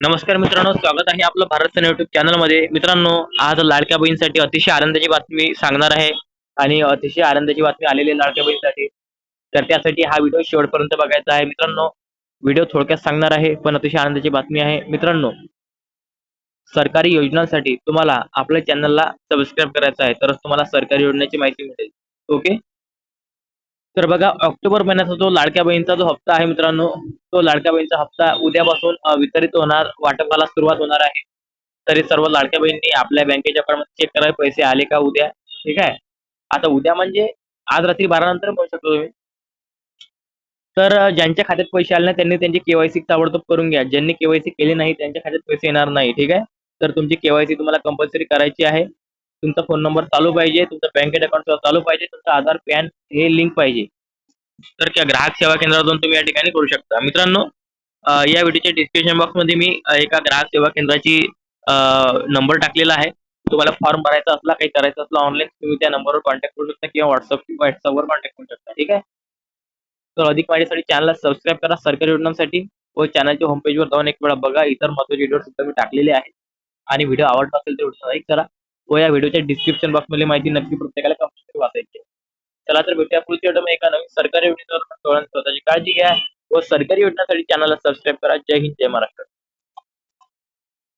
नमस्कार मित्रांनो स्वागत आहे आपलं भारत सेना युट्यूब चॅनलमध्ये मित्रांनो आज लाडक्या बहीणसाठी अतिशय आनंदाची बातमी सांगणार आहे आणि अतिशय आनंदाची बातमी आलेली आहे लाडक्या बहीणसाठी. तर त्यासाठी हा व्हिडिओ शेवटपर्यंत बघायचा आहे. मित्रांनो व्हिडिओ थोडक्यात सांगणार आहे पण अतिशय आनंदाची बातमी आहे. मित्रांनो सरकारी योजनांसाठी तुम्हाला आपल्या चॅनलला सबस्क्राईब करायचं आहे. तरच तुम्हाला सरकारी योजनेची माहिती मिळेल ओके तर बघा ऑक्टोबर महिन्याचा जो लाडक्या बहीणचा जो हप्ता आहे मित्रांनो तो लाडक्या बहीणचा हप्ता उद्यापासून वितरित होणार वाटपाला सुरुवात होणार आहे. तरी सर्व लाडक्या बहिणी आपल्या बँकेच्या अकाउंटमध्ये चेक करावे पैसे आले का उद्या? ठीक आहे? आता उद्या म्हणजे आज रात्री बारा नंतर म्हणू शकतो तुम्ही. तर ज्यांच्या खात्यात पैसे आले नाही त्यांनी त्यांची केवायसी ताबडतोब करून घ्या. ज्यांनी केवायसी केली नाही त्यांच्या खात्यात पैसे येणार नाही. ठीक आहे? तर तुमची केवायसी तुम्हाला कंपल्सरी करायची आहे. तुमचा फोन नंबर चालू पाहिजे तुमचा बँकेत अकाउंट चालू पाहिजे तुमचा आधार पॅन हे लिंक पाहिजे. तर त्या ग्राहक सेवा केंद्रातून तुम्ही या ठिकाणी करू शकता. मित्रांनो या व्हिडिओच्या डिस्क्रिप्शन बॉक्समध्ये मी एका ग्राहक सेवा केंद्राची नंबर टाकलेला आहे. तुम्हाला फॉर्म भरायचा असला काही करायचं असला ऑनलाईन तुम्ही त्या नंबरवर कॉन्टॅक्ट करू शकता किंवा व्हॉट्सअप व्हॉट्सअपवर कॉन्टॅक्ट करू शकता. ठीक आहे? तर अधिक माहितीसाठी चॅनलला सबस्क्राईब करा. सरकारी योजनांसाठी व चॅनलच्या होमपेजवर जाऊन एक वेळा बघा. इतर महत्त्वाचे व्हिडिओ सुद्धा मी टाकलेले आहेत. आणि व्हिडिओ आवडला असेल तर व्हिडिओ लाईक करा. व या व्हिडिओच्या डिस्क्रिप्शन बॉक्समध्ये माहिती नक्की प्रत्येकाला कंपल्सरी वाचायची चला तर भेटूया पुढच्या व्हिडिओ एका नवीन सरकारी योजनेवर. स्वतःची काळजी घ्या व सरकारी योजनासाठी चॅनलला सबस्क्राईब करा. जय हिंद जय महाराष्ट्र.